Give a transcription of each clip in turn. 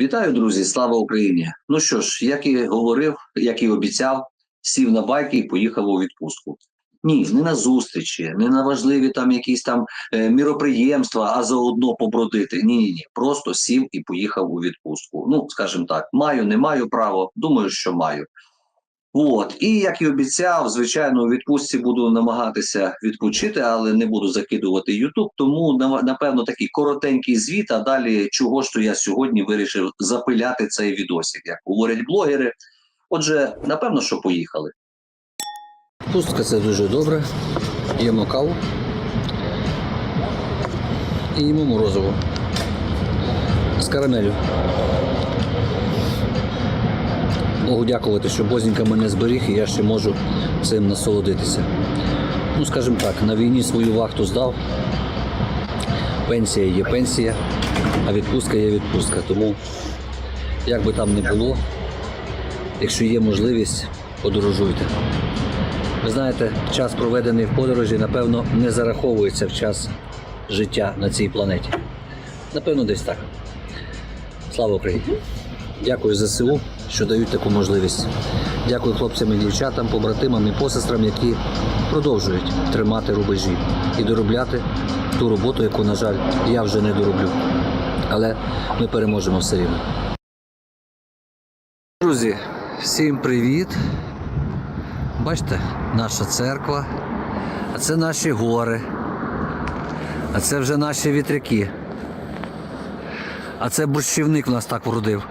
Вітаю, друзі! Слава Україні! Ну що ж, як і говорив, як і обіцяв, сів на байки і поїхав у відпустку. Ні, не на зустрічі, не на важливі там якісь там е, міроприємства, а заодно побродити. Ні, ні, ні. Просто сів і поїхав у відпустку. Ну, скажімо так, маю, не маю право. Думаю, що маю. От, і як і обіцяв, звичайно, у відпустці буду намагатися відпочити, але не буду закидувати Ютуб. Тому напевно такий коротенький звіт. А далі чого ж то я сьогодні вирішив запиляти цей відосик, як говорять блогери. Отже, напевно, що поїхали. Пустка це дуже добре. Їмо каву. І їмо морозиво. З карамелю. Богу дякувати, що Бозінька мене зберіг і я ще можу цим насолодитися. Ну, скажімо так, на війні свою вахту здав. Пенсія є пенсія, а відпустка є відпустка. Тому, як би там не було, якщо є можливість, подорожуйте. Ви знаєте, час проведений в подорожі, напевно, не зараховується в час життя на цій планеті. Напевно, десь так. Слава Україні! Дякую ЗСУ, що дають таку можливість. Дякую хлопцям і дівчатам, побратимам і посестрам, які продовжують тримати рубежі і доробляти ту роботу, яку, на жаль, я вже не дороблю. Але ми переможемо все рівно. Друзі, всім привіт! Бачите, наша церква, а це наші гори, а це вже наші вітряки. А це борщівник в нас так вродив.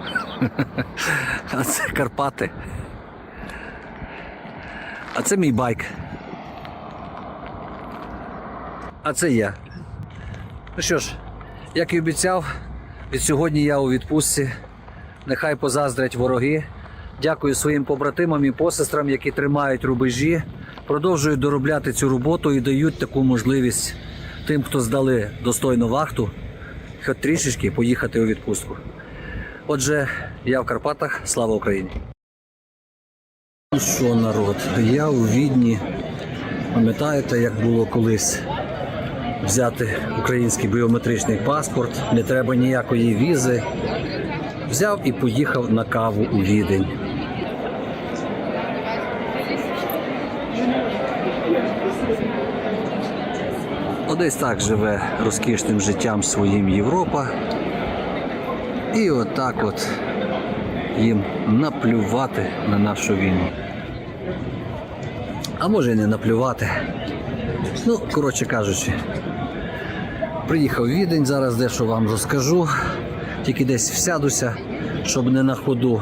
А це Карпати. А це мій байк. А це я. Ну що ж, як і обіцяв, від сьогодні я у відпустці. Нехай позаздрять вороги. Дякую своїм побратимам і посестрам, які тримають рубежі, продовжують доробляти цю роботу і дають таку можливість тим, хто здали достойну вахту, хоч трішечки поїхати у відпустку. Отже, я в Карпатах, слава Україні! Ну що, народ, я у Відні. Пам'ятаєте, як було колись взяти український біометричний паспорт, не треба ніякої візи. Взяв і поїхав на каву у Відень. Одесь так живе розкішним життям своїм Європа. І отак от їм наплювати на нашу війну. А може і не наплювати. Ну, коротше кажучи, приїхав Відень, зараз дещо вам розкажу. Тільки десь всядуся, щоб не на ходу.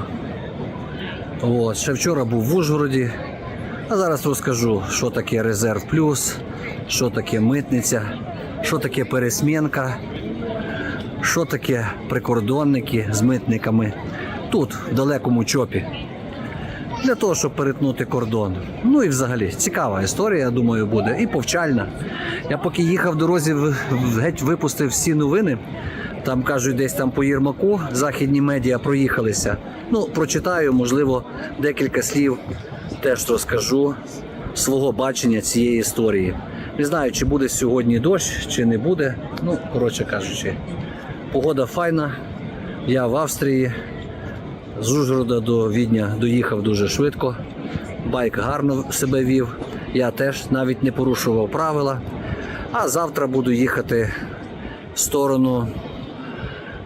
От, ще вчора був в Ужгороді, а зараз розкажу, що таке резерв плюс, що таке митниця, що таке пересмінка, що таке прикордонники з митниками тут, в далекому чопі. Для того, щоб перетнути кордон. Ну і взагалі цікава історія, я думаю, буде і повчальна. Я поки їхав в дорозі, геть випустив всі новини. Там кажуть, десь там по Єрмаку західні медіа проїхалися. Ну, прочитаю, можливо, декілька слів теж розкажу свого бачення цієї історії. Не знаю, чи буде сьогодні дощ, чи не буде. Ну, коротше кажучи, погода файна. Я в Австрії. З Ужгорода до Відня доїхав дуже швидко. Байк гарно себе вів. Я теж навіть не порушував правила. А завтра буду їхати в сторону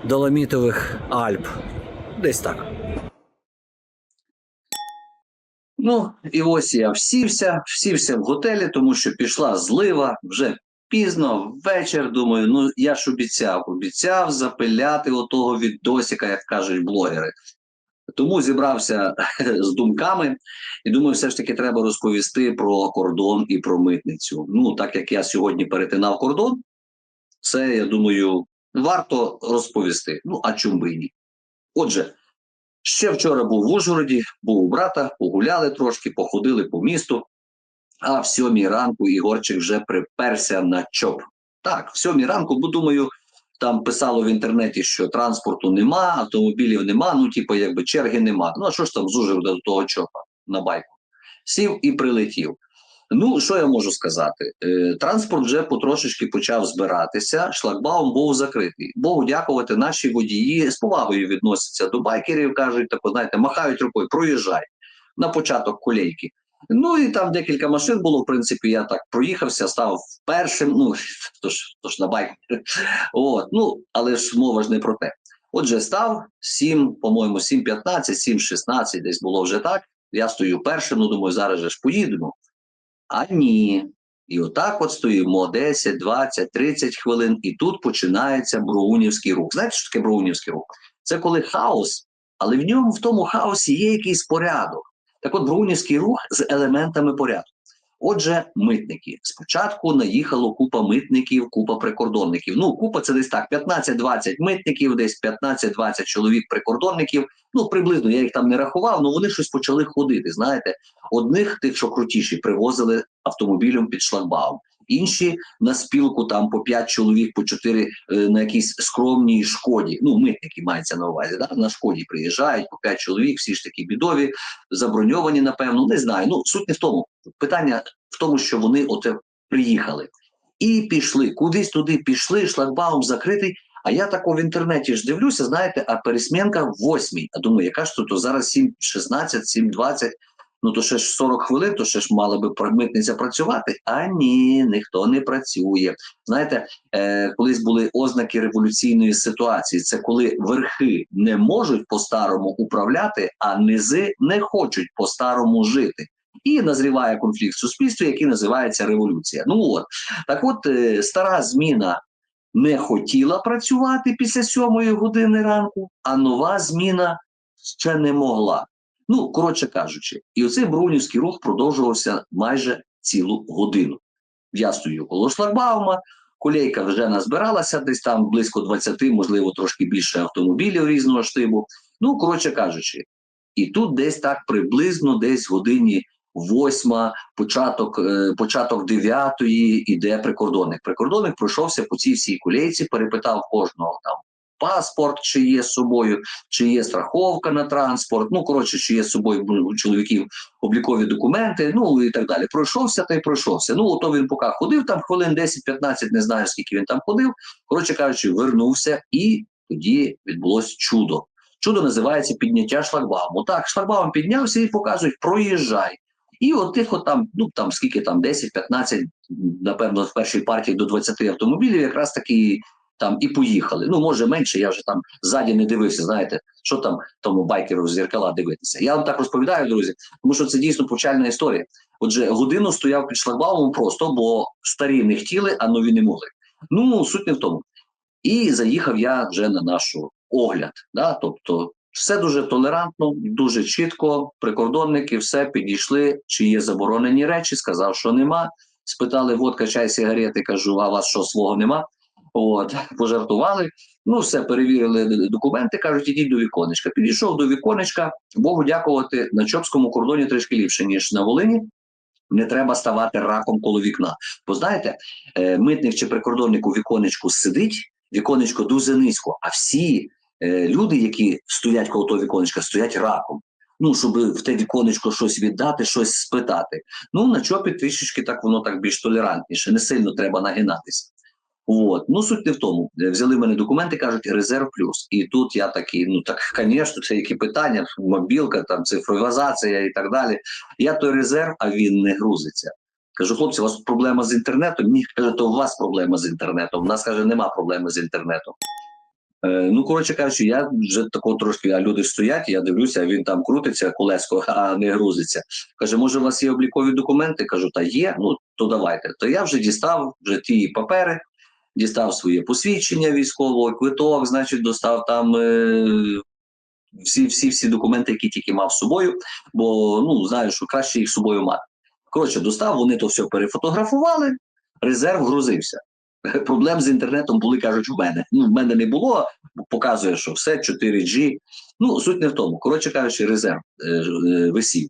Доломітових Альп. Десь так. Ну, і ось я всівся, всівся в готелі, тому що пішла злива вже пізно, вечір. Думаю, ну я ж обіцяв, обіцяв запиляти отого відосика, як кажуть блогери. Тому зібрався з думками і думаю, все ж таки треба розповісти про кордон і про митницю. Ну, так як я сьогодні перетинав кордон, це я думаю, варто розповісти. Ну, а чому би ні? Отже, ще вчора був в Ужгороді, був у брата, погуляли трошки, походили по місту. А в сьомій ранку Ігорчик вже приперся на чоп. Так, в сьомій ранку, бо думаю, там писало в інтернеті, що транспорту нема, автомобілів нема, ну, типу, якби черги нема. Ну, а що ж там з до того чопа на байку? Сів і прилетів. Ну, що я можу сказати? Е, Транспорт вже потрошечки почав збиратися. Шлагбаум був закритий. Богу дякувати, наші водії з повагою відносяться до байкерів, кажуть, так, знаєте, махають рукою, проїжджай на початок колейки. Ну і там декілька машин було. В принципі, я так проїхався, став першим. Ну тож, тож на байк. От, ну але ж мова ж не про те. Отже, став 7, по-моєму, 7.15, 7.16, десь було вже так. Я стою першим, ну думаю, зараз же ж поїдемо. А ні. І отак от стоїмо 10, 20, 30 хвилин, і тут починається броунівський рух. Знаєте, що таке броунівський рух? Це коли хаос, але в ньому в тому хаосі є якийсь порядок. Так от броунівський рух з елементами порядку. Отже, митники. Спочатку наїхало купа митників, купа прикордонників. Ну, купа це десь так: 15-20 митників, десь 15-20 чоловік прикордонників. Ну, приблизно я їх там не рахував, але вони щось почали ходити. Знаєте, одних тих, що крутіші, привозили автомобілем під шлагбаум. Інші на спілку там по 5 чоловік, по 4 е, на якійсь скромній шкоді. Ну, митники мається на увазі. Да? На шкоді приїжджають по 5 чоловік, всі ж такі бідові, заброньовані, напевно. Не знаю. Ну, суть не в тому. Питання в тому, що вони оте приїхали і пішли. Кудись туди пішли, шлагбаум закритий. А я тако в інтернеті ж дивлюся, знаєте, а пересмінка в восьмій. А думаю, яка ж тут зараз 7.16, 7.20, ну то ще ж 40 хвилин, то ще ж мала би митниця працювати. А ні, ніхто не працює. Знаєте, е, колись були ознаки революційної ситуації. Це коли верхи не можуть по-старому управляти, а низи не хочуть по-старому жити. І назріває конфлікт в суспільстві, який називається революція. Ну от так, от е, стара зміна не хотіла працювати після сьомої години ранку, а нова зміна ще не могла. Ну, коротше кажучи, і оцей брунівський рух продовжувався майже цілу годину. Я стою коло шлагбаума, колейка вже назбиралася, десь там близько 20, можливо, трошки більше автомобілів різного штибу. Ну, коротше кажучи, і тут десь так приблизно, десь годині восьма, початок, е, початок дев'ятої іде прикордонник. Прикордонник пройшовся по цій всій колейці, перепитав кожного там паспорт, чи є з собою, чи є страховка на транспорт. Ну коротше, чи є з собою ну, у чоловіків облікові документи, ну і так далі. Пройшовся та й пройшовся. Ну, ото він поки ходив там хвилин 10-15, не знаю скільки він там ходив. Коротше кажучи, вернувся, і тоді відбулось чудо. Чудо називається підняття шлагбауму. Так, шлагбаум піднявся і показують, проїжджай. І от тих, от там, ну там скільки там 10-15, напевно, в першій партії до 20 автомобілів, якраз таки там і поїхали. Ну, може менше, я вже там ззаді не дивився, знаєте, що там тому байкеру з зеркала дивитися. Я вам так розповідаю, друзі, тому що це дійсно повчальна історія. Отже, годину стояв під шлагбаумом просто, бо старі не хотіли, а нові не могли. Ну, суть не в тому. І заїхав я вже на нашу огляд. Да? Тобто, все дуже толерантно, дуже чітко. Прикордонники все підійшли, чи є заборонені речі. Сказав, що нема. Спитали, водка, чай, сигарети. Кажу, а вас що свого нема? От, пожартували. Ну, все, перевірили документи, кажуть, ідіть до віконечка. Підійшов до віконечка, Богу дякувати, на Чопському кордоні трішки ліпше, ніж на Волині. Не треба ставати раком коло вікна. Бо знаєте, е, митник чи прикордонник у віконечку сидить, віконечко дуже низько, а всі е, люди, які стоять коло того віконечка, стоять раком. Ну, щоб в те віконечко щось віддати, щось спитати. Ну, на чопі трішечки так воно так більш толерантніше, не сильно треба нагинатися. От. Ну, суть не в тому. Е, Взяли в мене документи, кажуть, резерв плюс. І тут я такий, ну так, звісно, це які питання, мобілка, там цифровізація і так далі. Я той резерв, а він не грузиться. Кажу, хлопці, у вас проблема з інтернетом? Ні, каже, то у вас проблема з інтернетом. У нас каже, нема проблеми з інтернетом. Е, ну, коротше кажучи, я вже тако трошки, а люди стоять, я дивлюся, він там крутиться, колеско, а не грузиться. Каже, може, у вас є облікові документи? Кажу, та є, ну то давайте. То я вже дістав вже ті папери, дістав своє посвідчення військового, квиток, значить, достав там е, всі, всі, всі документи, які тільки мав з собою, бо ну знаю, що краще їх з собою мати. Коротше, достав, вони то все перефотографували, резерв грузився. Проблем з інтернетом були, кажуть, в мене. Ну, в мене не було, показує, що все 4G. Ну, суть не в тому. Коротше кажучи, резерв е, е, висів.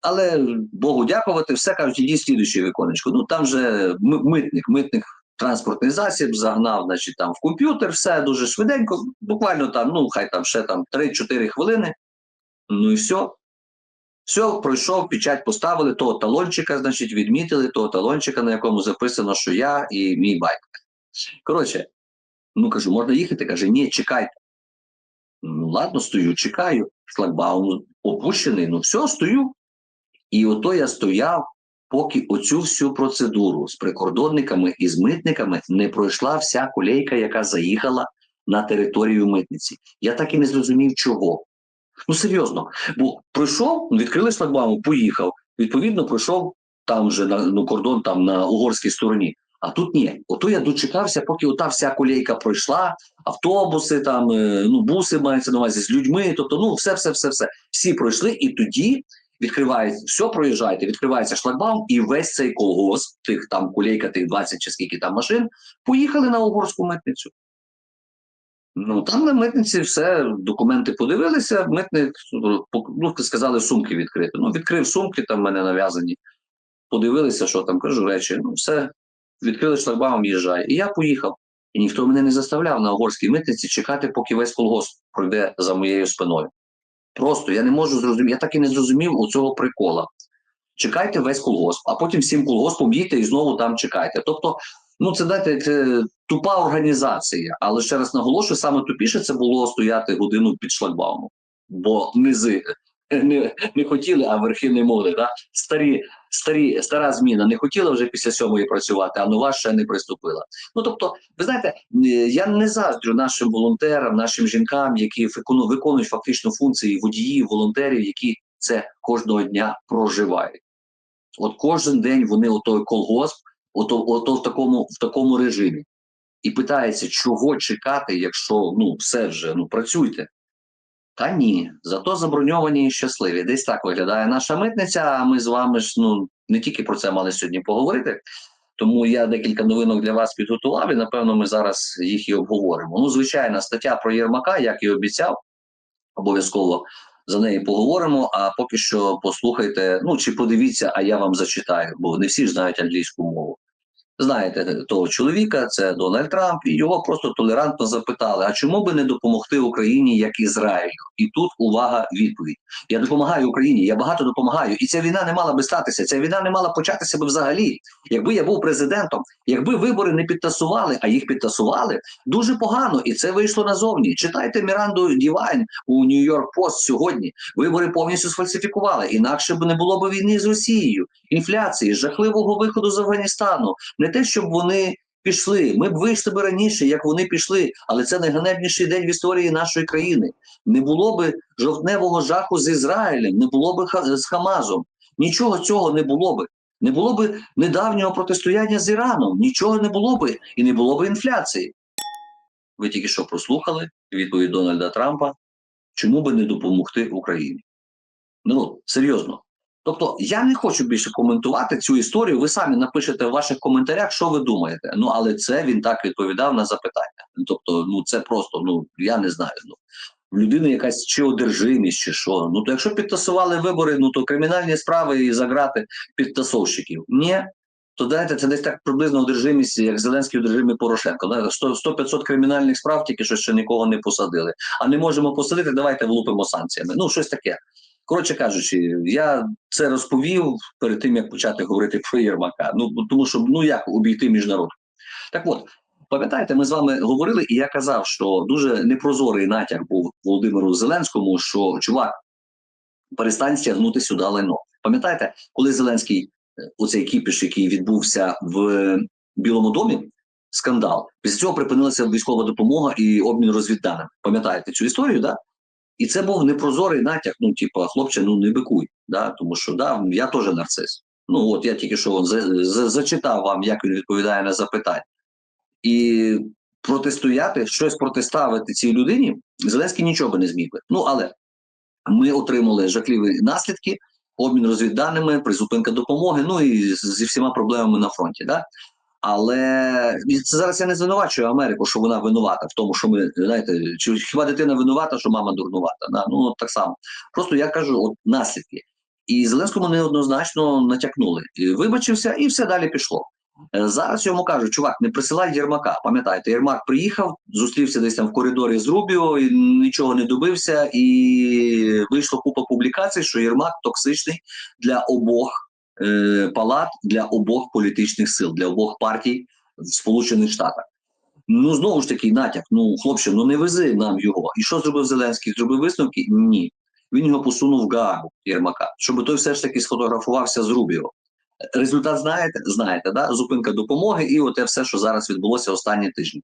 Але Богу дякувати, все кажуть, ідіть слідуюче віконечко. Ну там же митник, митник транспортний засіб загнав, значить, там в комп'ютер, все дуже швиденько, буквально там, ну хай там ще там 3-4 хвилини. Ну і все. Все, пройшов, печать поставили, того талончика, значить, відмітили, того талончика, на якому записано, що я і мій батько. Коротше, ну кажу, можна їхати? Каже, ні, чекайте. Ну, ладно, стою, чекаю. Шлагбаум опущений, ну все, стою. І ото я стояв, поки оцю всю процедуру з прикордонниками і з митниками не пройшла вся колейка, яка заїхала на територію митниці. Я так і не зрозумів, чого. Ну серйозно, бо пройшов, відкрили шлагбаум, поїхав. Відповідно, пройшов там вже на ну, кордон там на угорській стороні. А тут ні. Ото я дочекався, поки ота вся колейка пройшла, автобуси, там, е, ну, буси мається на увазі з людьми. Тобто, ну, все, все, все, все. Всі пройшли, і тоді відкривається, все проїжджаєте, відкривається шлагбаум, і весь цей колгосп, тих там колейка, тих 20 чи скільки там машин, поїхали на угорську митницю. Ну там на митниці все, документи подивилися, митник ну, сказали сумки відкрити. Ну, відкрив сумки, там в мене нав'язані. Подивилися, що там кажу речі. Ну, все, відкрили шлагбаум, їжджає. І я поїхав. І ніхто мене не заставляв на угорській митниці чекати, поки весь колгосп пройде за моєю спиною. Просто я не можу зрозуміти, я так і не зрозумів у цього прикола. Чекайте весь колгосп, а потім всім колгоспом їдьте і знову там чекайте. Тобто, ну це дайте тупа організація. Але ще раз наголошую, саме тупіше це було стояти годину під шлагбаумом, бо низи не, не хотіли, а верхи не могли. Да? Старі, старі, стара зміна не хотіла вже після сьомої працювати, а нова ще не приступила. Ну тобто, ви знаєте, я не заздрю нашим волонтерам, нашим жінкам, які виконують фактично функції водіїв, волонтерів, які це кожного дня проживають. От кожен день вони отой колгосп, ото, ото в такому в такому режимі. І питається, чого чекати, якщо ну все вже ну працюйте. Та ні, зато заброньовані і щасливі. Десь так виглядає наша митниця. А ми з вами ж ну не тільки про це мали сьогодні поговорити. Тому я декілька новинок для вас підготував, і напевно ми зараз їх і обговоримо. Ну, звичайна стаття про Єрмака, як і обіцяв, обов'язково за неї поговоримо. А поки що послухайте, ну чи подивіться, а я вам зачитаю, бо не всі ж знають англійську мову. Знаєте того чоловіка, це Дональд Трамп, і його просто толерантно запитали: а чому би не допомогти Україні як Ізраїлю? І тут увага відповідь: я допомагаю Україні, я багато допомагаю, і ця війна не мала би статися. Ця війна не мала початися би взагалі. Якби я був президентом, якби вибори не підтасували, а їх підтасували дуже погано, і це вийшло назовні. Читайте Міранду Дівайн у Нью-Йорк Пост сьогодні. Вибори повністю сфальсифікували. Інакше б не було б війни з Росією, інфляції, жахливого виходу з Афганістану. Не те, щоб вони пішли. Ми б вийшли б раніше, як вони пішли, але це найганебніший день в історії нашої країни. Не було б жовтневого жаху з Ізраїлем, не було б з Хамазом. Нічого цього не було би. Не було б недавнього протистояння з Іраном, нічого не було би і не було б інфляції. Ви тільки що прослухали відповідь Дональда Трампа, чому би не допомогти Україні? Ну, серйозно. Тобто я не хочу більше коментувати цю історію. Ви самі напишете в ваших коментарях, що ви думаєте. Ну але це він так відповідав на запитання. Тобто, ну це просто ну я не знаю. Ну в людини якась чи одержимість, чи що. Ну то якщо підтасували вибори, ну то кримінальні справи і заграти підтасовщиків. Ні. То дайте це десь так приблизно одержимість, як Зеленський одержимий Порошенко. Да? 100-500 кримінальних справ, тільки що ще нікого не посадили. А не можемо посадити, давайте влупимо санкціями. Ну, щось таке. Коротше кажучи, я це розповів перед тим, як почати говорити про Єрмака. Ну тому що ну як обійти міжнарод. Так от, пам'ятаєте, ми з вами говорили, і я казав, що дуже непрозорий натяк був Володимиру Зеленському, що чувак, перестань стягнути сюди лайно. Пам'ятаєте, коли Зеленський, е, оцей кіпіш, який відбувся в Білому домі, скандал, після цього припинилася військова допомога і обмін розвідданими. Пам'ятаєте цю історію, да? І це був непрозорий натяк. Ну, типу, хлопче, ну не бикуй, да? тому що да, я теж нарцис. Ну от я тільки що за, за, зачитав вам, як він відповідає на запитання. І протистояти, щось протиставити цій людині, Зеленський нічого би не зміг би. Ну але ми отримали жахливі наслідки, обмін розвідданими, призупинка допомоги, ну і зі всіма проблемами на фронті. Да? Але це зараз я не звинувачую Америку, що вона винувата в тому, що ми знаєте, чи хіба дитина винувата, що мама дурнувата? Да? Ну так само. Просто я кажу, от наслідки. І Зеленському неоднозначно натякнули. Вибачився, і все далі пішло. Е, Зараз йому кажуть, чувак, не присилай Єрмака. Пам'ятаєте, Єрмак приїхав, зустрівся десь там в коридорі з Рубіо, і нічого не добився, і вийшло купа публікацій, що Єрмак токсичний для обох е, палат, для обох політичних сил, для обох партій в Сполучених Штатах. Ну знову ж таки, натяк. Ну, хлопче, ну не вези нам його. І що зробив Зеленський? Зробив висновки? Ні. Він його посунув в Гаагу Єрмака, щоб той все ж таки сфотографувався з Рубіо. Результат знаєте? Знаєте, да? зупинка допомоги, і оте все, що зараз відбулося останні тижні.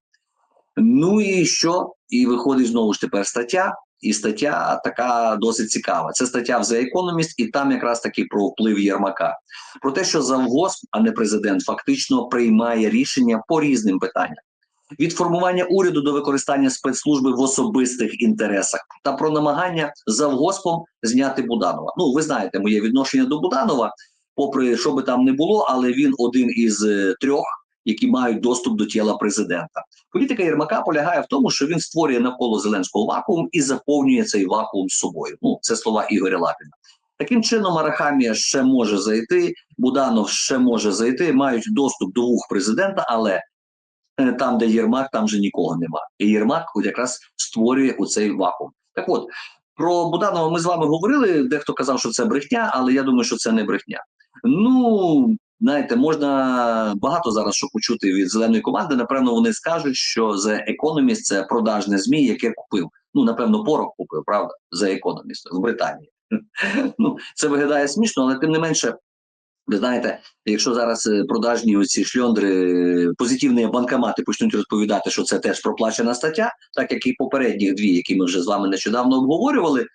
Ну і що? І виходить знову ж тепер стаття, і стаття така досить цікава. Це стаття в The Economist, і там якраз таки про вплив Єрмака. Про те, що завгосп, а не президент, фактично приймає рішення по різним питанням. Від формування уряду до використання спецслужби в особистих інтересах та про намагання завгоспом зняти Буданова. Ну, ви знаєте моє відношення до Буданова, попри що би там не було, але він один із е, трьох, які мають доступ до тіла президента. Політика Єрмака полягає в тому, що він створює навколо Зеленського вакуум і заповнює цей вакуум собою. Ну, це слова Ігоря Лапіна. Таким чином, Арахамія ще може зайти, Буданов ще може зайти, мають доступ до вух президента, але е, там, де Єрмак, там же нікого нема. І Єрмак якраз створює оцей вакуум. Так от про Буданова ми з вами говорили. Дехто казав, що це брехня, але я думаю, що це не брехня. Ну знаєте, можна багато зараз що почути від зеленої команди. Напевно, вони скажуть, що The Economist – це продажне змі, яке купив. Ну напевно, порох купив, правда, The Economist в Британії. Ну це виглядає смішно, але тим не менше. Ви знаєте, якщо зараз е, продажні оці шльондри, позитивні банкомати почнуть розповідати, що це теж проплачена стаття, так як і попередніх дві, які ми вже з вами нещодавно обговорювали.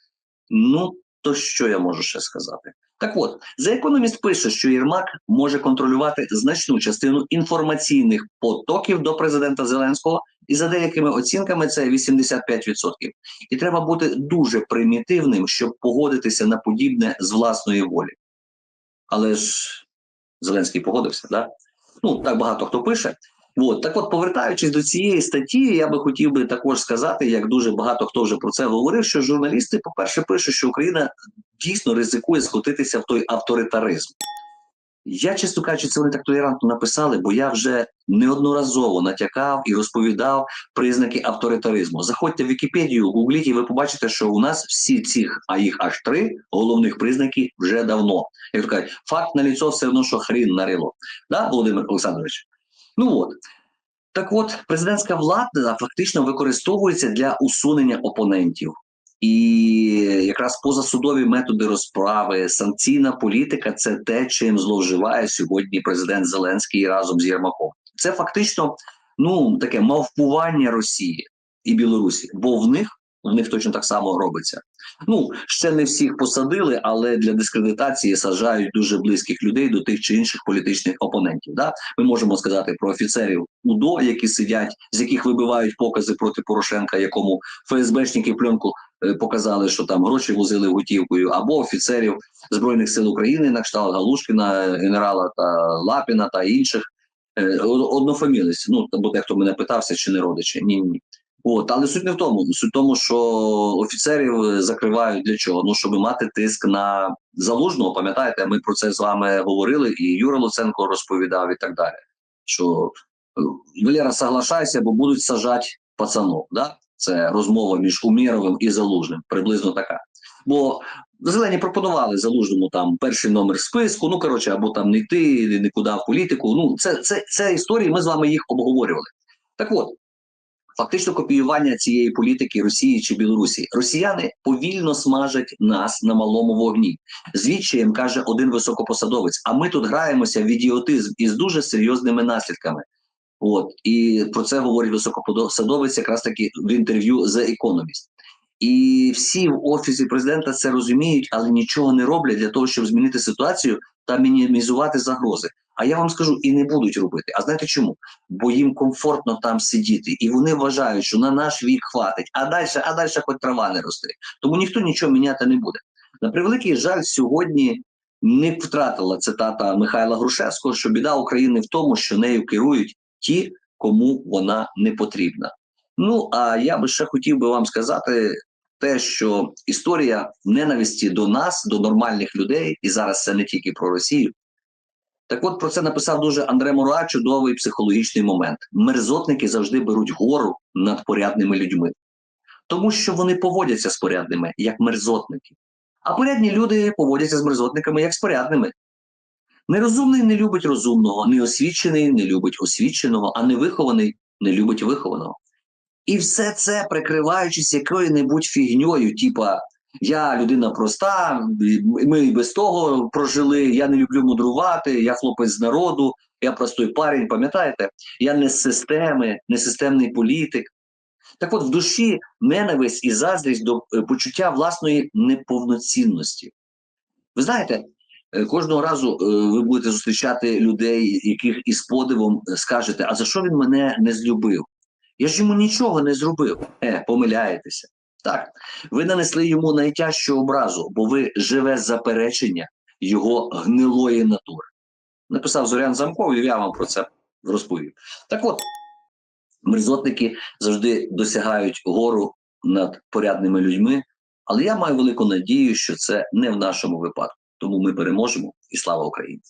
Ну то що я можу ще сказати? Так от, The Economist пише, що Єрмак може контролювати значну частину інформаційних потоків до президента Зеленського, і за деякими оцінками це 85%. І треба бути дуже примітивним, щоб погодитися на подібне з власної волі. Але ж Зеленський погодився, да? Ну, так багато хто пише. От, так от, повертаючись до цієї статті, я би хотів би також сказати, як дуже багато хто вже про це говорив, що журналісти, по-перше, пишуть, що Україна дійсно ризикує скотитися в той авторитаризм. Я, чесно кажучи, це вони так толерантно написали, бо я вже неодноразово натякав і розповідав признаки авторитаризму. Заходьте в Вікіпедію, гугліть, і ви побачите, що у нас всі ці, а їх аж три головних признаки вже давно. Як то кажуть, факт на ліцо все одно, що хрін нарило. Да, Володимир Олександрович? Ну от. Так от, президентська влада фактично використовується для усунення опонентів. І якраз позасудові методи розправи, санкційна політика це те, чим зловживає сьогодні президент Зеленський разом з Єрмаком. Це фактично ну таке мавпування Росії і Білорусі, бо в них в них точно так само робиться. Ну ще не всіх посадили, але для дискредитації саджають дуже близьких людей до тих чи інших політичних опонентів. Да? Ми можемо сказати про офіцерів УДО, які сидять, з яких вибивають покази проти Порошенка, якому ФСБшники пленку показали, що там гроші возили готівкою, або офіцерів збройних сил України, на кшталт Галушкіна, генерала та Лапіна та інших. Е, од- Однофамілець, ну бо дехто мене питався, чи не родичі. Ні, ні. От, але суть не в тому. Суть в тому, що офіцерів е, закривають для чого? Ну, щоб мати тиск на залужного. Пам'ятаєте, ми про це з вами говорили, і Юра Луценко розповідав і так далі. Що е, Валера, соглашайся, бо будуть сажати пацанов. Да? Це розмова між Умєровим і Залужним, приблизно така. Бо зелені пропонували залужному там перший номер списку. Ну коротше, або там не йти нікуди в політику. Ну, це, це, це історії. Ми з вами їх обговорювали. Так от. Фактично копіювання цієї політики Росії чи Білорусі. Росіяни повільно смажать нас на малому вогні. Звідчаєм каже один високопосадовець. А ми тут граємося в ідіотизм із дуже серйозними наслідками. От і про це говорить високопосадовець якраз таки в інтерв'ю The Economist. І всі в офісі президента це розуміють, але нічого не роблять для того, щоб змінити ситуацію та мінімізувати загрози. А я вам скажу, і не будуть робити. А знаєте чому? Бо їм комфортно там сидіти, і вони вважають, що на наш вік хватить, а далі, а далі хоч трава не росте. Тому ніхто нічого міняти не буде. На превеликий жаль, сьогодні не втратила цитата Михайла Грушевського, що біда України в тому, що нею керують ті, кому вона не потрібна. Ну а я би ще хотів би вам сказати те, що історія ненависті до нас, до нормальних людей, і зараз це не тільки про Росію, Так от про це написав дуже Андре Мура, чудовий психологічний момент. Мерзотники завжди беруть гору над порядними людьми, тому що вони поводяться з порядними як мерзотники. А порядні люди поводяться з мерзотниками як з порядними. Нерозумний не любить розумного, неосвічений не любить освіченого, а невихований не любить вихованого. І все це прикриваючись якою-небудь фігньою, типа я людина проста, ми і без того прожили, я не люблю мудрувати, я хлопець з народу, я простой парень, пам'ятаєте? Я не з системи, не системний політик. Так от в душі ненависть і заздрість до е, почуття власної неповноцінності. Ви знаєте, кожного разу е, ви будете зустрічати людей, яких із подивом е, скажете, а за що він мене не злюбив? Я ж йому нічого не зробив. Е, помиляєтеся. Так, ви нанесли йому найтяжчу образу, бо ви живе заперечення його гнилої натури. Написав Зорян Замков, і я вам про це розповів. Так от, мерзотники завжди досягають гору над порядними людьми, але я маю велику надію, що це не в нашому випадку. Тому ми переможемо і слава Україні!